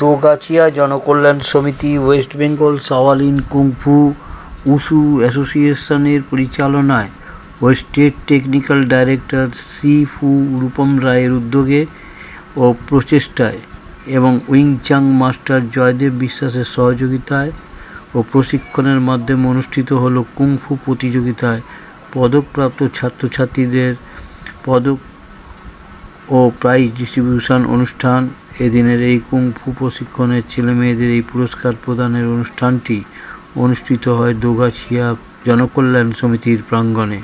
Dogachhia Janakalyan Samiti, West Bengal Shaolin kung fu wushu অ্যাসোসিয়েশনের পরিচালনায় ও state technical director sifu Rupam রায়ের উদ্যোগে ও প্রচেষ্টায় এবং উইং চাং মাস্টার জয়দেব বিশ্বাসের সহযোগিতায় ও প্রশিক্ষণের মাধ্যমে অনুষ্ঠিত হল কুংফু প্রতিযোগিতায় পদকপ্রাপ্ত ছাত্রছাত্রীদের পদক ও প্রাইজ ডিস্ট্রিবিউশন অনুষ্ঠান। এদিনের এই কুংফু প্রশিক্ষণের ছেলেমেয়েদের এই পুরস্কার প্রদানের অনুষ্ঠানটি অনুষ্ঠিত হয় দোগাছিয়া জনকল্যাণ সমিতির প্রাঙ্গণে।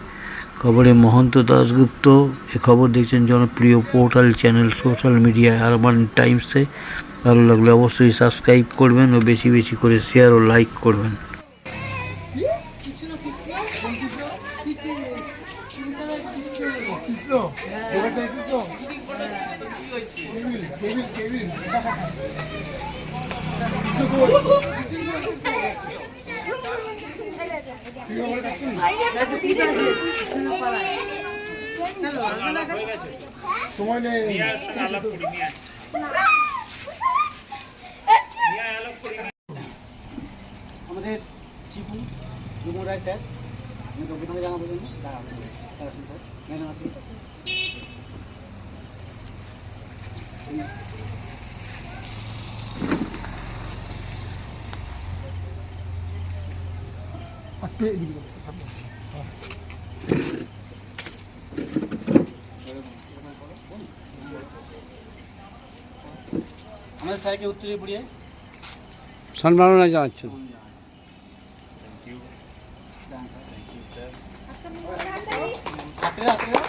খবরে মহন্ত দাশগুপ্ত, এ খবর দেখছেন জনপ্রিয় পোর্টাল চ্যানেল সোশ্যাল মিডিয়ায় আরবান টাইমসে। ভালো লাগলে অবশ্যই সাবস্ক্রাইব করবেন ও বেশি বেশি করে শেয়ার ও লাইক করবেন। আমাদের শিবু যুবন রায় স্যার আমি তো প্রথমে জানাব জন্য স্যার ম্যাডাম আসুন একটু এদিকে আমাদের স্যারকে উত্তরে পুড়িয়ে সম্মাননা জানাচ্ছেন ছাত্রীরা ছাত্রীরা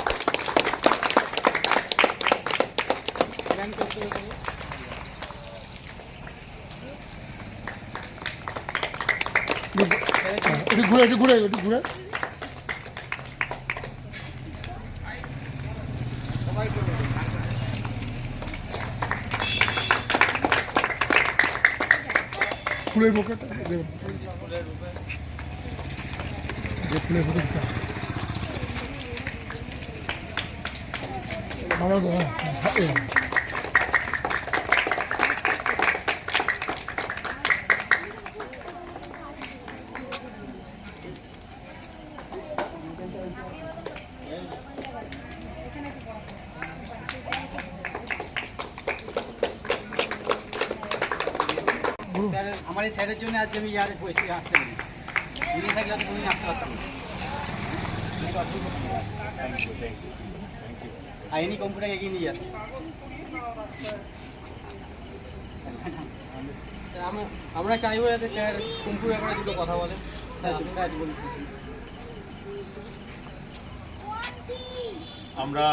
ঘুরে একটু ঘুরে একটু ঘুরে। ফুলের বুকেটা ফুলের বুকেটা ভালো এই স্যারের জন্য আজকে আমি ইয়ারে বসে আসতে পেরেছি। উনি থাকলে কোনোদিন আসতে পারতাম না। আর ইনি কম্পিউটার এগিয়ে নিয়ে যাচ্ছে। আমরা- চাইব যাতে স্যার কম্পিউটার ব্যাপারে দুটো কথা বলুন। আমরা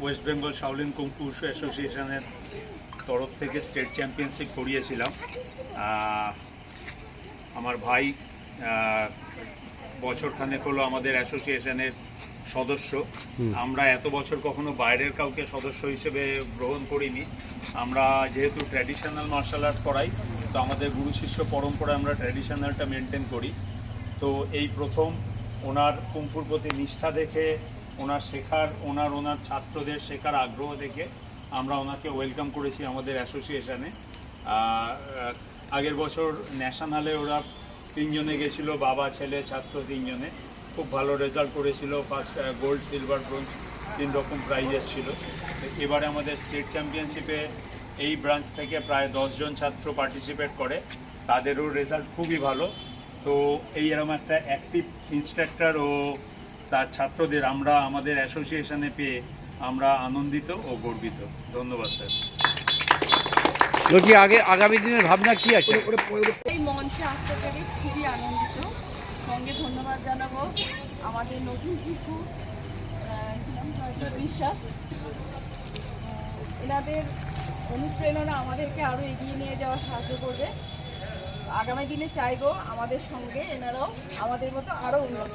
ওয়েস্ট বেঙ্গল শাওলিন কুম্ফু অ্যাসোসিয়েশনের তরফ থেকে স্টেট চ্যাম্পিয়নশিপ করিয়েছিলাম। আমার ভাই বছরখানেক হলো আমাদের অ্যাসোসিয়েশনের সদস্য। আমরা এত বছর কখনো বাইরের কাউকে সদস্য হিসেবে গ্রহণ করিনি। আমরা যেহেতু ট্র্যাডিশনাল মার্শাল আর্ট করাই তো আমাদের গুরু শিষ্য পরম্পরায় আমরা ট্র্যাডিশনালটা মেনটেন করি। তো এই প্রথম ওনার কুম্ফুর প্রতি নিষ্ঠা দেখে ওনার শেখার ওনার ওনার ছাত্রদের শেখার আগ্রহ দেখে আমরা ওনাকে ওয়েলকাম করেছি আমাদের অ্যাসোসিয়েশনে। আগের বছর ন্যাশনালে ওরা তিনজনে গেছিল, বাবা, ছেলে, ছাত্র তিনজনে। খুব ভালো রেজাল্ট করেছিল ফার্স্ট গোল্ড সিলভার ব্রোঞ্জ তিন রকম প্রাইজেস ছিল। এবারে আমাদের স্টেট চ্যাম্পিয়নশিপে এই ব্রাঞ্চ থেকে প্রায় দশজন ছাত্র পার্টিসিপেট করে। তাদেরও রেজাল্ট খুবই ভালো। তো এই এরকম একটা অ্যাক্টিভ ইনস্ট্রাক্টর ও তার ছাত্রদের আমরা, আমাদের অ্যাসোসিয়েশনে পেয়ে আমরা আনন্দিত ও গর্বিত। ধন্যবাদ, স্যার। কি আগে আগামী দিনের ভাবনা কি আছে? এই মঞ্চে আসতে পেরে খুবই আনন্দিত। সঙ্গে ধন্যবাদ জানাব আমাদের নতুন শিশু আহ, কি নাম তার? বিশ্বাস। এনাদের অনুপ্রেরণা আমাদেরকে আরও এগিয়ে নিয়ে যাওয়া সাহায্য করবে। আগামী দিনে চাইব আমাদের সঙ্গে এনারাও আমাদের মতো আরও উন্নত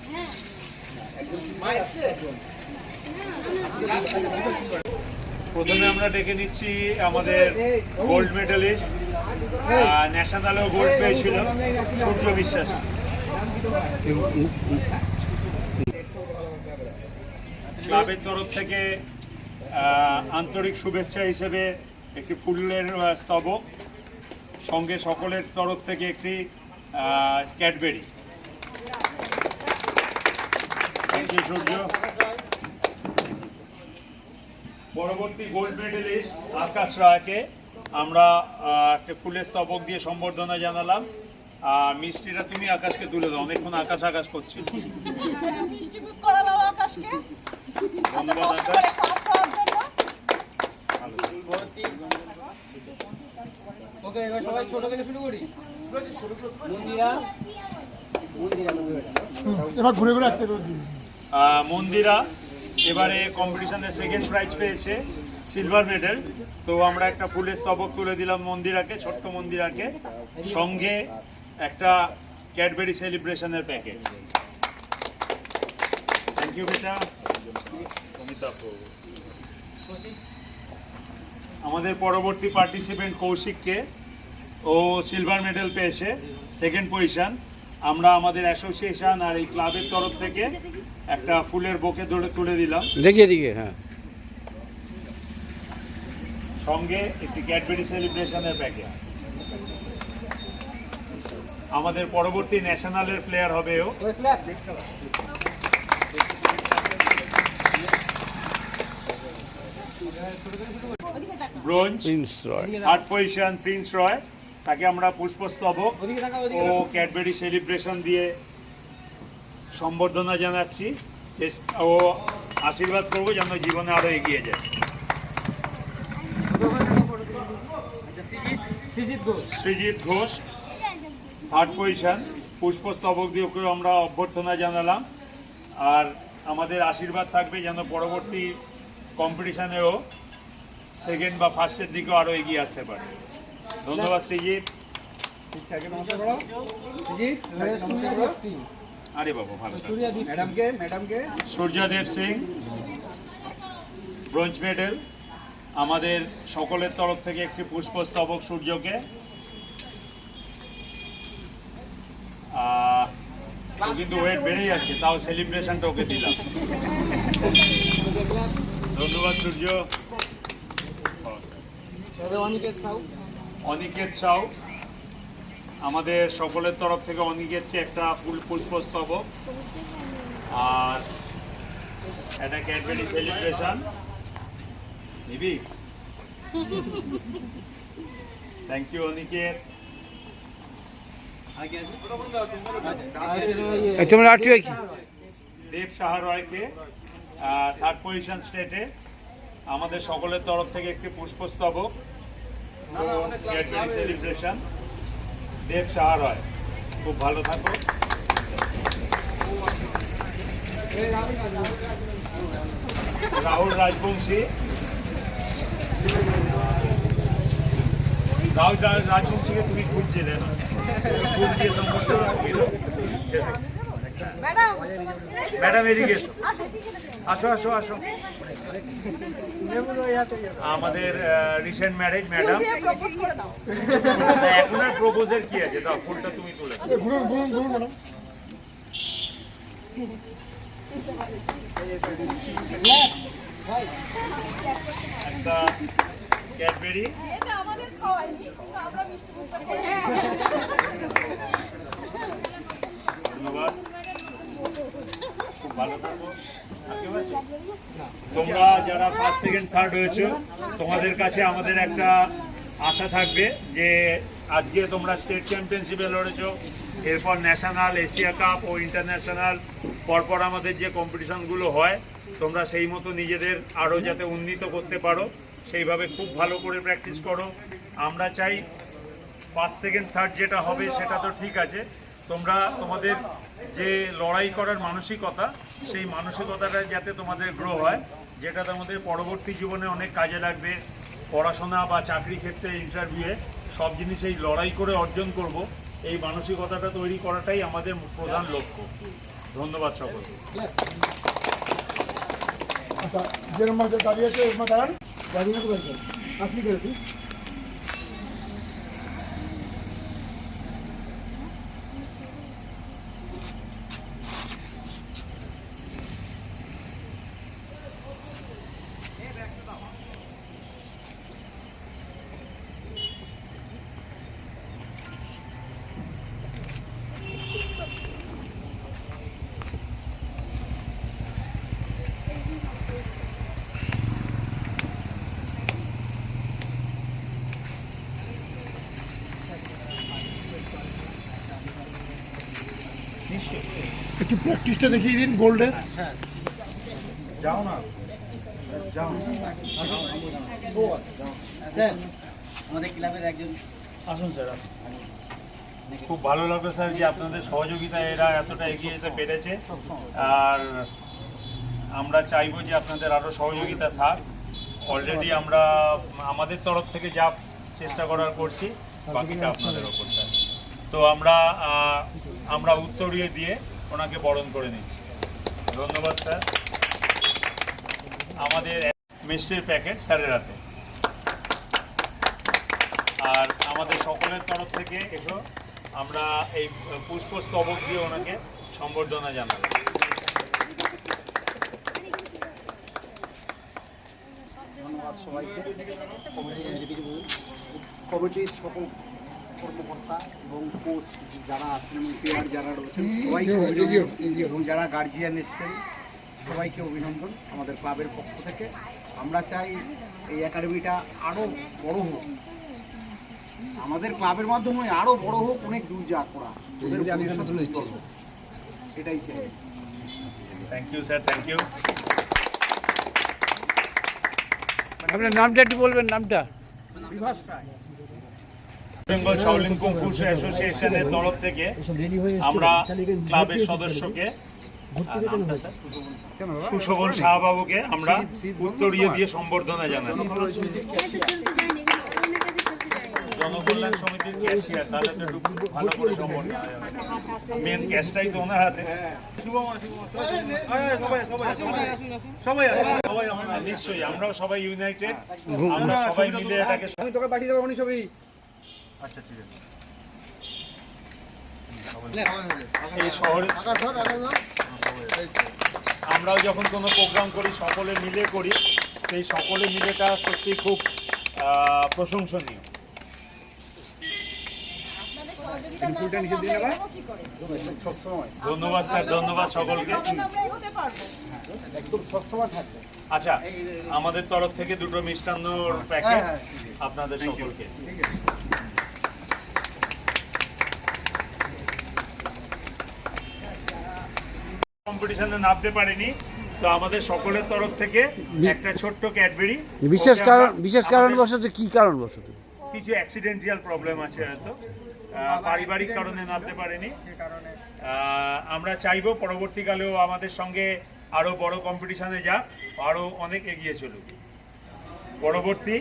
প্রথমে আমরা ডেকে নিচ্ছি আমাদের গোল্ড মেডেলিস্ট ন্যাশনালেও গোল্ড পেয়েছিল, সূর্য বিশ্বাস। ক্লাবের তরফ থেকে আন্তরিক শুভেচ্ছা হিসেবে একটি ফুলের স্তবক, সঙ্গে সকলের তরফ থেকে একটি ক্যাডবেরি থ্যাংক ইউ সূর্য পরবর্তী গোল্ড মেডেলিস্ট আকাশ রায়কে আমরা একটা ফুলের স্তবক দিয়ে সম্বর্ধনা জানালাম। আর মিষ্টিটা তুমি আকাশকে তুলে দাও অনেকক্ষণ আকাশ আকাশ করছিল মিষ্টিমুখ করালাম আকাশকে। এত ধন্যবাদ আকাশ করে ফার্স্ট হওয়ার জন্য। ওকে এবার সবাই ছোট থেকে শুরু করি। মন্দিরা। মন্দিরা মন্দিরা। এবার ঘুরে ঘুরে একটা করে দিন। আহ, মন্দিরা এবারে কম্পিটিশনে সেকেন্ড প্রাইজ পেয়েছে সিলভার মেডেল তো আমরা একটা ফুলের স্তবক তুলে দিলাম মন্দিরাকে, ছোট্ট মন্দিরাকে। সঙ্গে একটা ক্যাডবেরি সেলিব্রেশনের প্যাকেজ থ্যাংক ইউ বেটা। আমাদের পরবর্তী পার্টিসিপেন্ট কৌশিককে। ও সিলভার মেডেল পেয়েছে সেকেন্ড পজিশন আমরা আমাদের অ্যাসোসিয়েশন আর এই ক্লাবের তরফ থেকে একটা ফুলের বোকে ধরে তুলে দিলাম। দেখি এদিকে হ্যাঁ। সঙ্গে একটি ক্যাডবেরি সেলিব্রেশনের প্যাকেট আমাদের পরবর্তী ন্যাশনালের প্লেয়ার হবে ও। Bronze Prince Roy third position Prince Roy তাকে আমরা পুষ্পস্তবক ও ক্যাডবেরি সেলিব্রেশন দিয়ে সম্বর্ধনা জানাচ্ছি। চেষ্টা ও আশীর্বাদ করব যেন জীবনে আরও এগিয়ে যায়। সৃজিত ঘোষ। সৃজিৎ ঘোষ থার্ড পজিশন পুষ্পস্তবক দিয়ে ওকে আমরা অভ্যর্থনা জানালাম। আর আমাদের আশীর্বাদ থাকবে যেন পরবর্তী কম্পিটিশনেও সেকেন্ড বা ফার্স্টের দিকেও আরও এগিয়ে আসতে পারে। ধন্যবাদ করো আরে ভালো ম্যাডামকে সূর্যদেব সিং, ব্রোঞ্জ মেডেল, আমাদের সকলের তরফ থেকে একটি পুষ্পস্তবক সূর্যকে। কিন্তু ওয়েট বেড়ে যাচ্ছে, তাও সেলিব্রেশনটা ওকে দিলাম। ধন্যবাদ, সূর্য। সাউ অনিকেত সাউ আমাদের সকলের তরফ থেকে অনিকেতকে একটা ফুল পুষ্পস্তবক আর একটা ক্যাডবেরি সেলিব্রেশন। নিবি? Thank you Aniket. তোমরা আটটি কি? দেব সাহা রয়কে থার্ড পজিশন স্টেটে আমাদের সকলের তরফ থেকে একটি পুষ্পস্তবক। সেলিব্রেশন দেব সাহা রয় খুব ভালো থাকো। রাহুল রাজবংশী। রাহুল রাজবংশীকে তুমি খুঁজছিলে না। ফুল দিয়ে সম্পর্ক ম্যাডাম এদিকে আসো আসো আসো। আমাদের রিসেন্ট ম্যারেজ ম্যাডাম এখন আর প্রপোজের কি আছে? দাও ফুলটা তুমি তুলে দাও। ঘুরুন ঘুরুন ঘুরুন ম্যাডাম। একটা ক্যাডবেরি এটা আমাদের খাওয়ায়নি আমরা মিষ্টি ধন্যবাদ। তোমরা যারা ফার্স্ট সেকেন্ড থার্ড হয়েছো, তোমাদের কাছে আমাদের একটা আশা থাকবে যে আজকে তোমরা স্টেট চ্যাম্পিয়নশিপে লড়েছো। এরপর ন্যাশনাল এশিয়া কাপ ও ইন্টারন্যাশনাল পরপর আমাদের যে কম্পিটিশনগুলো হয়, তোমরা সেই মতো নিজেদের আরও যাতে উন্নীত করতে পারো, সেইভাবে খুব ভালো করে প্র্যাকটিস করো। আমরা চাই ফার্স্ট সেকেন্ড থার্ড যেটা হবে, সেটা তো ঠিক আছে। তোমরা তোমাদের যে লড়াই করার মানসিকতা, সেই মানসিকতাটা যাতে তোমাদের গ্রো হয়, যেটা তোমাদের পরবর্তী জীবনে অনেক কাজে লাগবে। পড়াশোনা বা চাকরি ক্ষেত্রে ইন্টারভিউয়ে সব জিনিস এই লড়াই করে অর্জন করব। এই মানসিকতাটা তৈরি করাটাই আমাদের প্রধান লক্ষ্য। ধন্যবাদ সকলকে। আচ্ছা যেরকম মাঝে দাঁড়িয়ে আছে এরকম দাঁড়ান। দাঁড়িয়ে আপনি প্র্যাকটিসটা দেখিয়ে দিন গোল্ডের স্যার আমাদের ক্লাবের একজন আসুন। স্যার খুব ভালো লাগল স্যার যে আপনাদের সহযোগিতায় এরা এতটা এগিয়ে যেতে পেরেছে। আর আমরা চাইব যে আপনাদের আরও সহযোগিতা থাক। অলরেডি আমরা আমাদের তরফ থেকে যা চেষ্টা করার করছি বাকিটা আপনাদের ওপর স্যার। তো আমরা আমরা উত্তরীয় দিয়ে ওনাকে বরণ করে নিচ্ছি। ধন্যবাদ, স্যার। আমাদের মিষ্টির প্যাকেট স্যারের হাতে। আর আমাদের সকলের তরফ থেকে এসো, আমরা এই পুষ্পস্তবক দিয়ে ওনাকে সম্বর্ধনা জানাব। ধন্যবাদ সবাইকে। কমিটি কমিটির সকল কর্মকর্তা এবং কোচ যারা আছেন এবং প্লেয়ার যারা রয়েছেন সবাইকে অভিনন্দন এবং যারা গার্জিয়ান এসছেন সবাইকে অভিনন্দন আমাদের ক্লাবের পক্ষ থেকে। আমরা চাই এই একাডেমিটা আরও বড় হোক। আমাদের ক্লাবের মাধ্যমে আরও বড় হোক অনেক দূর যা হোক। এটাই চাই। Thank you sir thank you আপনার নামটা একটু বলবেন নামটা? Bibhas Roy. Bengal Shaolin kung fu অ্যাসোসিয়েশনের তরফ থেকে আমরা ক্লাবের সদস্যকে? সুশোভন শাহবাবুকে আমরা উত্তরীয় দিয়ে সম্বর্ধনা জানাই। জনকল্যাণ সমিতির ক্যাশিয়ার তাহলে তো একটু ভালো করে সম্বর্ধনা মেন ক্যাশটাই তো ওনার হাতে। নিশ্চয়ই আমরাও সবাই ইউনাইটেড আমরা সবাই মিলে এটাকে আমি তোকে পাঠিয়ে দেবো সবই আচ্ছা ঠিক আছে। আমরাও যখন কোনো প্রোগ্রাম করি সকলে মিলে করি সেই সকলে মিলেটা সত্যি খুব প্রশংসনীয়। ধন্যবাদ স্যার ধন্যবাদ সকলকে। আচ্ছা আমাদের তরফ থেকে দুটো মিষ্টান্নর প্যাকেট হ্যাঁ, হ্যাঁ, আপনাদের সকলকে ঠিক আছে কম্পিটিশনে নামতে পারেনি। তো আমাদের সকলের তরফ থেকে একটা ছোট্ট ক্যাডবেরি বিশেষ কারণ বিশেষ কারণবশত কি কারণবশত? কিছু অ্যাক্সিডেন্টিয়াল প্রবলেম আছে হয়তো। পারিবারিক কারণে নামতে পারেনি। আহ, আমরা চাইব পরবর্তীকালেও আমাদের সঙ্গে আরও বড় কম্পিটিশনে যা আরও অনেক এগিয়ে চলুক। পরবর্তী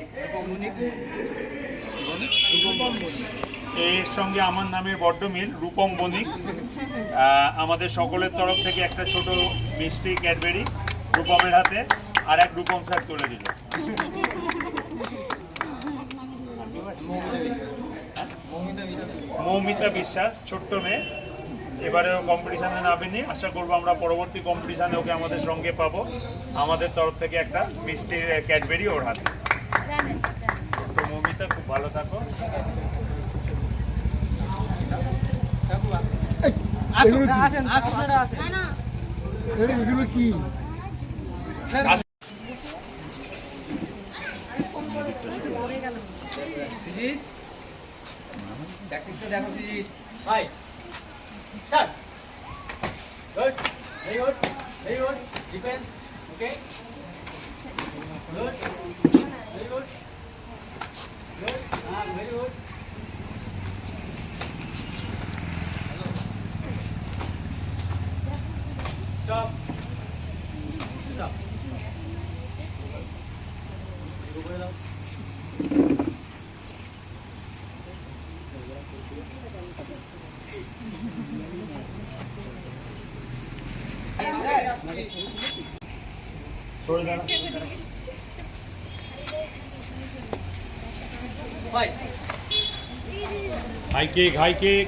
এর সঙ্গে আমার নামের বড্ড মিল, রূপম বণিক। আমাদের সকলের তরফ থেকে একটা ছোট মিষ্টি ক্যাডবেরি রূপমের হাতে, আর এক রূপম স্যার তুলে দিল। মৌমিতা বিশ্বাস, ছোট্ট মেয়ে। এবারে কম্পিটিশানে নামেনি। আশা করব আমরা পরবর্তী কম্পিটিশানে ওকে আমাদের সঙ্গে পাবো। আমাদের তরফ থেকে একটা মিষ্টি ক্যাডবেরি ওর হাতে। ভালো থাকো। এগুলো কি? প্র্যাকটিসটা দেখো high sir. Good very good very good defence okay good very good Stop. Stop. High High high high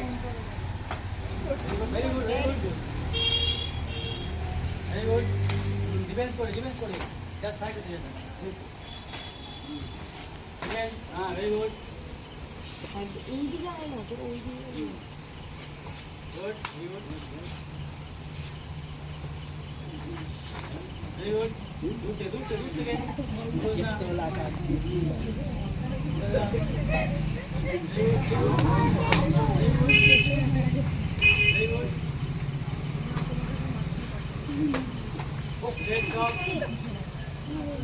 Very good.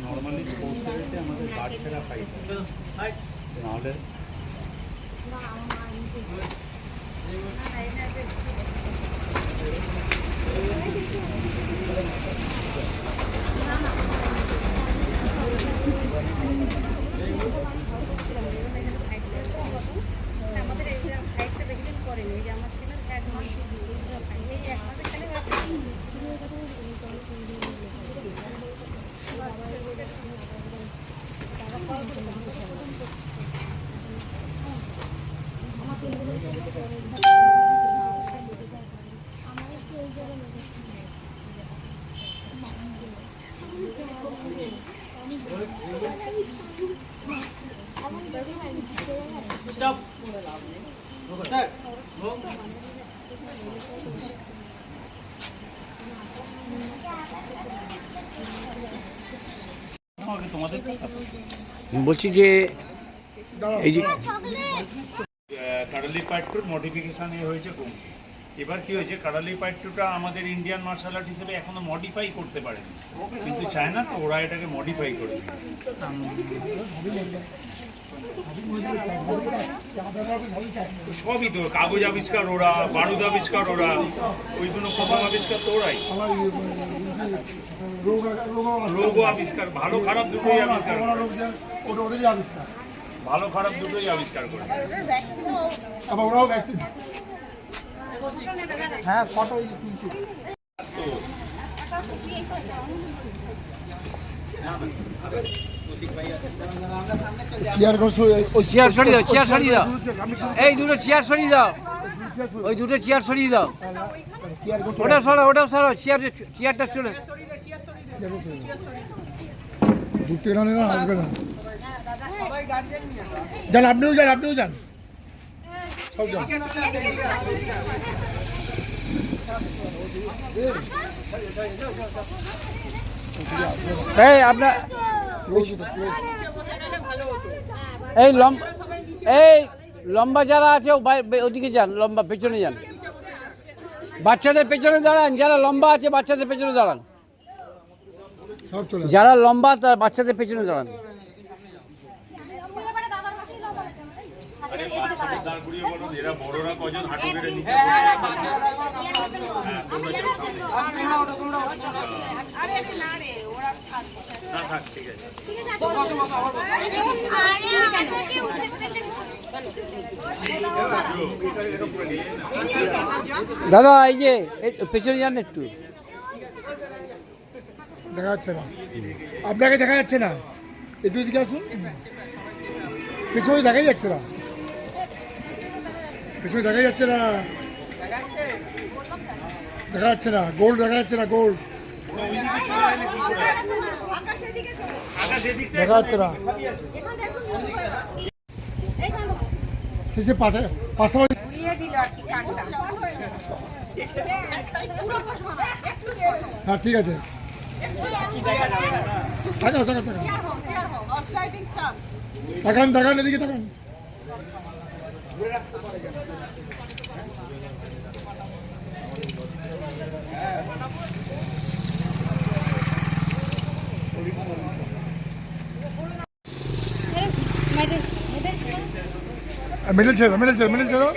Normally স্পোর্টসের এসে আমাদের বাচ্চারা ফাইট নাহলে আমাদের এই যে ফাইটটা বেশি দিন করেনি এই যে আমার ছেলের এক মাস এই এক মাসের খেলে আমাকে তোমাদের বলছি যে এই যে কাডালি পাইট টুর মডিফিকেশান এ হয়েছে কম এবার কি হয়েছে? কাডালি পাইট টুটা আমাদের ইন্ডিয়ান মার্শাল আর্ট হিসেবে এখনও মডিফাই করতে পারেনি। কিন্তু চায়না তো ওরা এটাকে মডিফাই করে সবই তো কাগজ আবিষ্কার ওরা বারুদ আবিষ্কার ওরা ওইগুলো প্রথম আবিষ্কার তো ওরাই রোগ রোগ আবিষ্কার। ভালো খারাপ দুটোই আবিষ্কার। করে। রোগ যে ওটা ওটারই আবিষ্কার। ভালো খারাপ দুটোই আবিষ্কার করে। আবার ওরাও ভ্যাকসিন চেয়ার করছ ওই চেয়ার সরিয়ে দাও চেয়ার সরিয়ে দাও। এই দুটো চেয়ার সরিয়ে দাও। ওই দুটো চেয়ার সরিয়ে দাও। ওটা সরো ওটা সরো চেয়ার চেয়ারটা চলে। গেলে না আসবে না যান, আপনিও যান আপনিও যান। সব যান। এই, আপনার এই লম্বা এই, লম্বা যারা আছে ওদিকে যান, লম্বা, পেছনে যান। বাচ্চাদের পেছনে দাঁড়ান, যারা লম্বা আছে, বাচ্চাদের পেছনে দাঁড়ান। যারা লম্বা তার বাচ্চাদের পেছনে দাঁড়ান। দাদা এই যে পেছনে যান একটু। দেখা যাচ্ছে না। আপনাকে দেখা যাচ্ছে না। একটু এদিকে আসুন। পেছনে দেখাই যাচ্ছে না। পেছনে দেখা যাচ্ছে না। দেখা যাচ্ছে না। গোল্ড দেখা যাচ্ছে না গোল্ড দেখা যাচ্ছে না। পাশাপাশি হ্যাঁ ঠিক আছে। তাকাও তাকাও তাকাও অফসাইডিং চান্স তাকান তাকান এদিকে তাকান মিডল ছেড়ো মিডল ছেড়ো মিডল ছেড়ো